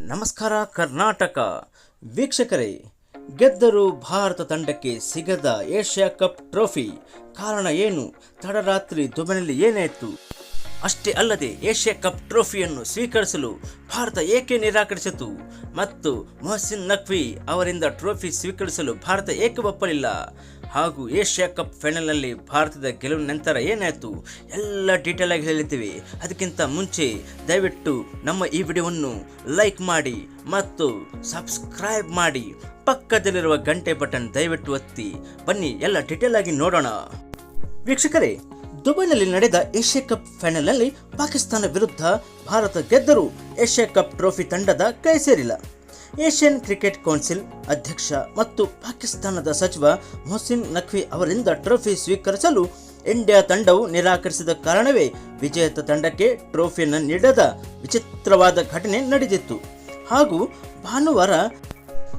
ನಮಸ್ಕಾರ ಕರ್ನಾಟಕ. ವೀಕ್ಷಕರೇ, ಗೆದ್ದರು ಭಾರತ ತಂಡಕ್ಕೆ ಸಿಗದ ಏಷ್ಯಾ ಕಪ್ ಟ್ರೋಫಿ. ಕಾರಣ ಏನು? ತಡರಾತ್ರಿ ದುಬೈನಲ್ಲಿ ಏನಾಯಿತು? ಅಷ್ಟೇ ಅಲ್ಲದೆ ಏಷ್ಯಾ ಕಪ್ ಟ್ರೋಫಿಯನ್ನು ಸ್ವೀಕರಿಸಲು ಭಾರತ ಏಕೆ ನಿರಾಕರಿಸಿತು? ಮತ್ತು ಮೊಹಸಿನ್ ನಕ್ವಿ ಅವರಿಂದ ಟ್ರೋಫಿ ಸ್ವೀಕರಿಸಲು ಭಾರತ ಏಕೆ ಒಪ್ಪಲಿಲ್ಲ? ಹಾಗೂ ಏಷ್ಯಾ ಕಪ್ ಫೈನಲ್ನಲ್ಲಿ ಭಾರತದ ಗೆಲುವಿನ ನಂತರ ಏನಾಯಿತು? ಎಲ್ಲ ಡೀಟೇಲ್ ಆಗಿ ಹೇಳಿದ್ದೀವಿ. ಅದಕ್ಕಿಂತ ಮುಂಚೆ ದಯವಿಟ್ಟು ನಮ್ಮ ಈ ವಿಡಿಯೋವನ್ನು ಲೈಕ್ ಮಾಡಿ ಮತ್ತು ಸಬ್ಸ್ಕ್ರೈಬ್ ಮಾಡಿ. ಪಕ್ಕದಲ್ಲಿರುವ ಗಂಟೆ ಬಟನ್ ದಯವಿಟ್ಟು ಒತ್ತಿ. ಬನ್ನಿ ಎಲ್ಲ ಡೀಟೇಲ್ ಆಗಿ ನೋಡೋಣ. ವೀಕ್ಷಕರೇ ದುಬೈನಲ್ಲಿ ನಡೆದ ಏಷ್ಯಾ ಕಪ್ ಫೈನಲ್ನಲ್ಲಿ ಪಾಕಿಸ್ತಾನ ವಿರುದ್ಧ ಭಾರತ ಗೆದ್ದರೂ ಏಷ್ಯಾ ಕಪ್ ಟ್ರೋಫಿ ತಂಡದ ಕೈ ಸೇರಿಲ್ಲ. ಏಷ್ಯನ್ ಕ್ರಿಕೆಟ್ ಕೌನ್ಸಿಲ್ ಅಧ್ಯಕ್ಷ ಮತ್ತು ಪಾಕಿಸ್ತಾನದ ಸಚಿವ ಮೊಹಸಿನ್ ನಖ್ವಿ ಅವರಿಂದ ಟ್ರೋಫಿ ಸ್ವೀಕರಿಸಲು ಇಂಡಿಯಾ ತಂಡವು ನಿರಾಕರಿಸಿದ ಕಾರಣವೇ ವಿಜೇತ ತಂಡಕ್ಕೆ ಟ್ರೋಫಿಯನ್ನು ನೀಡದ ವಿಚಿತ್ರವಾದ ಘಟನೆ ನಡೆದಿತ್ತು. ಹಾಗೂ ಭಾನುವಾರ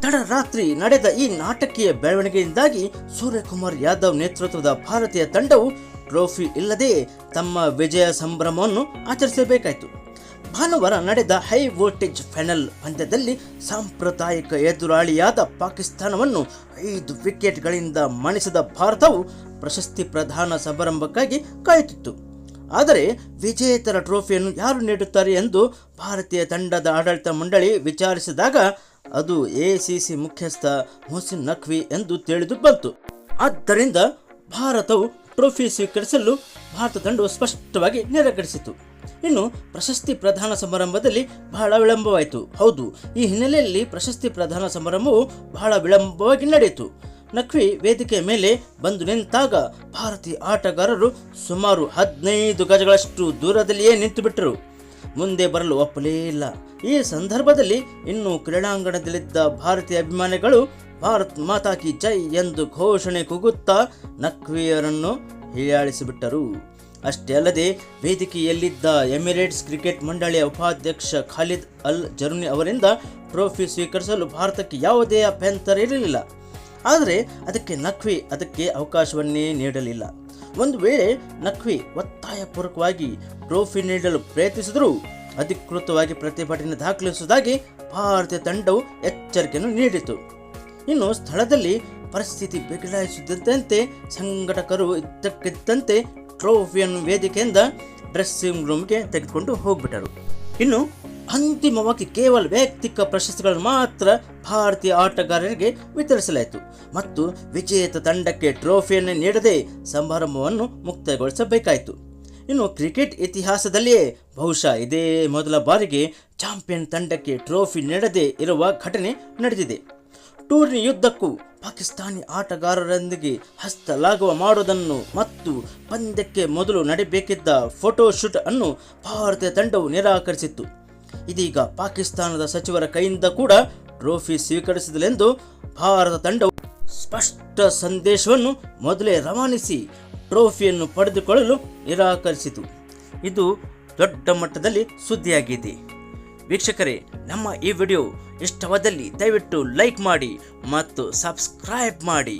ತಡರಾತ್ರಿ ನಡೆದ ಈ ನಾಟಕೀಯ ಬೆಳವಣಿಗೆಯಿಂದಾಗಿ ಸೂರ್ಯಕುಮಾರ್ ಯಾದವ್ ನೇತೃತ್ವದ ಭಾರತೀಯ ತಂಡವು ಟ್ರೋಫಿ ಇಲ್ಲದೆ ತಮ್ಮ ವಿಜಯ ಸಂಭ್ರಮವನ್ನು ಆಚರಿಸಬೇಕಾಯಿತು. ಭಾನುವಾರ ನಡೆದ ಹೈ ವೋಲ್ಟೇಜ್ ಫೈನಲ್ ಪಂದ್ಯದಲ್ಲಿ ಸಾಂಪ್ರದಾಯಿಕ ಎದುರಾಳಿಯಾದ ಪಾಕಿಸ್ತಾನವನ್ನು ಐದು ವಿಕೆಟ್ಗಳಿಂದ ಮಣಿಸಿದ ಭಾರತವು ಪ್ರಶಸ್ತಿ ಪ್ರಧಾನ ಸಮಾರಂಭಕ್ಕಾಗಿ ಕಾಯುತ್ತಿತ್ತು. ಆದರೆ ವಿಜೇತರ ಟ್ರೋಫಿಯನ್ನು ಯಾರು ನೀಡುತ್ತಾರೆ ಎಂದು ಭಾರತೀಯ ತಂಡದ ಆಡಳಿತ ಮಂಡಳಿ ವಿಚಾರಿಸಿದಾಗ ಅದು ಎಸಿಸಿ ಮುಖ್ಯಸ್ಥ ಮೊಹಸಿನ್ ನಖ್ವಿ ಎಂದು ತಿಳಿದು ಬಂತು. ಆದ್ದರಿಂದ ಭಾರತವು ಟ್ರೋಫಿ ಸ್ವೀಕರಿಸಲು ಭಾರತ ತಂಡವು ಸ್ಪಷ್ಟವಾಗಿ ನಿರಾಕರಿಸಿತು. ಇನ್ನು ಪ್ರಶಸ್ತಿ ಪ್ರಧಾನ ಸಮಾರಂಭದಲ್ಲಿ ಬಹಳ ವಿಳಂಬವಾಯಿತು. ಹೌದು, ಈ ಹಿನ್ನೆಲೆಯಲ್ಲಿ ಪ್ರಶಸ್ತಿ ಪ್ರಧಾನ ಸಮಾರಂಭವು ಬಹಳ ವಿಳಂಬವಾಗಿ ನಡೆಯಿತು. ನಖ್ವಿ ವೇದಿಕೆಯ ಮೇಲೆ ಬಂದು ನಿಂತಾಗ ಭಾರತೀಯ ಆಟಗಾರರು ಸುಮಾರು ಹದಿನೈದು ಗಜಗಳಷ್ಟು ದೂರದಲ್ಲಿಯೇ ನಿಂತುಬಿಟ್ಟರು. ಮುಂದೆ ಬರಲು ಒಪ್ಪಲೇ ಇಲ್ಲ ಈ ಸಂದರ್ಭದಲ್ಲಿ ಇನ್ನು ಕ್ರೀಡಾಂಗಣದಲ್ಲಿದ್ದ ಭಾರತೀಯ ಅಭಿಮಾನಿಗಳು, ಭಾರತ್ ಮಾತಾ ಕಿ ಜೈ ಎಂದು ಘೋಷಣೆ ಕೂಗುತ್ತಾ ನಕ್ವಿಯರನ್ನು ಹೀಯಾಳಿಸಿಬಿಟ್ಟರು. ಅಷ್ಟೇ ಅಲ್ಲದೆ, ವೇದಿಕೆಯಲ್ಲಿದ್ದ ಎಮಿರೇಟ್ಸ್ ಕ್ರಿಕೆಟ್ ಮಂಡಳಿಯ ಉಪಾಧ್ಯಕ್ಷ ಖಾಲಿದ್ ಅಲ್ ಜರ್ನಿ ಅವರಿಂದ ಟ್ರೋಫಿ ಸ್ವೀಕರಿಸಲು ಭಾರತಕ್ಕೆ ಯಾವುದೇ ಅಭ್ಯಂತರ ಇರಲಿಲ್ಲ. ಆದರೆ, ಅದಕ್ಕೆ ನಖ್ವಿ ಅದಕ್ಕೆ ಅವಕಾಶವನ್ನೇ ನೀಡಲಿಲ್ಲ. ಒಂದು ವೇಳೆ ನಖ್ವಿ ಒತ್ತಾಯಪೂರ್ವಕವಾಗಿ ಟ್ರೋಫಿ ನೀಡಲು ಪ್ರಯತ್ನಿಸಿದರೂ ಅಧಿಕೃತವಾಗಿ ಪ್ರತಿಭಟನೆ ದಾಖಲಿಸುವುದಾಗಿ ಭಾರತೀಯ ತಂಡವು ಎಚ್ಚರಿಕೆಯನ್ನು ನೀಡಿತು. ಇನ್ನು ಸ್ಥಳದಲ್ಲಿ ಪರಿಸ್ಥಿತಿ ಬಿಗಡಾಯಿಸುತ್ತಿದ್ದಂತೆ ಸಂಘಟಕರು ಇದ್ದಕ್ಕಿದ್ದಂತೆ ಟ್ರೋಫಿಯನ್ನು ವೇದಿಕೆಯಿಂದ ಡ್ರೆಸ್ಸಿಂಗ್ ರೂಮ್ಗೆ ತೆಗೆದುಕೊಂಡು ಹೋಗ್ಬಿಟ್ಟರು. ಇನ್ನು ಅಂತಿಮವಾಗಿ ಕೇವಲ ವೈಯಕ್ತಿಕ ಪ್ರಶಸ್ತಿಗಳನ್ನು ಮಾತ್ರ ಭಾರತೀಯ ಆಟಗಾರರಿಗೆ ವಿತರಿಸಲಾಯಿತು ಮತ್ತು ವಿಜೇತ ತಂಡಕ್ಕೆ ಟ್ರೋಫಿಯನ್ನು ನೀಡದೆ ಸಮಾರಂಭವನ್ನು ಮುಕ್ತಗೊಳಿಸಬೇಕಾಯಿತು. ಇನ್ನು ಕ್ರಿಕೆಟ್ ಇತಿಹಾಸದಲ್ಲಿಯೇ ಬಹುಶಃ ಇದೇ ಮೊದಲ ಬಾರಿಗೆ ಚಾಂಪಿಯನ್ ತಂಡಕ್ಕೆ ಟ್ರೋಫಿ ನೀಡದೇ ಇರುವ ಘಟನೆ ನಡೆದಿದೆ. ಟೂರ್ನಿ ಯುದ್ಧಕ್ಕೂ ಪಾಕಿಸ್ತಾನಿ ಆಟಗಾರರೊಂದಿಗೆ ಹಸ್ತಲಾಘವ ಮಾಡುವುದನ್ನು ಮತ್ತು ಪಂದ್ಯಕ್ಕೆ ಮೊದಲು ನಡೆಯಬೇಕಿದ್ದ ಫೋಟೋಶೂಟ್ ಅನ್ನು ಭಾರತೀಯ ತಂಡವು ನಿರಾಕರಿಸಿತ್ತು. ಇದೀಗ ಪಾಕಿಸ್ತಾನದ ಸಚಿವರ ಕೈಯಿಂದ ಕೂಡ ಟ್ರೋಫಿ ಸ್ವೀಕರಿಸಿದಲೆಂದು ಭಾರತ ತಂಡವು ಸ್ಪಷ್ಟ ಸಂದೇಶವನ್ನು ಮೊದಲೇ ರವಾನಿಸಿ ಟ್ರೋಫಿಯನ್ನು ಪಡೆದುಕೊಳ್ಳಲು ನಿರಾಕರಿಸಿತು. ಇದು ದೊಡ್ಡ ಮಟ್ಟದಲ್ಲಿ ಸುದ್ದಿಯಾಗಿದೆ. ವೀಕ್ಷಕರೇ, ನಮ್ಮ ಈ ವಿಡಿಯೋ ಇಷ್ಟವಾದಲ್ಲಿ ದಯವಿಟ್ಟು ಲೈಕ್ ಮಾಡಿ ಮತ್ತು ಸಬ್ಸ್ಕ್ರೈಬ್ ಮಾಡಿ.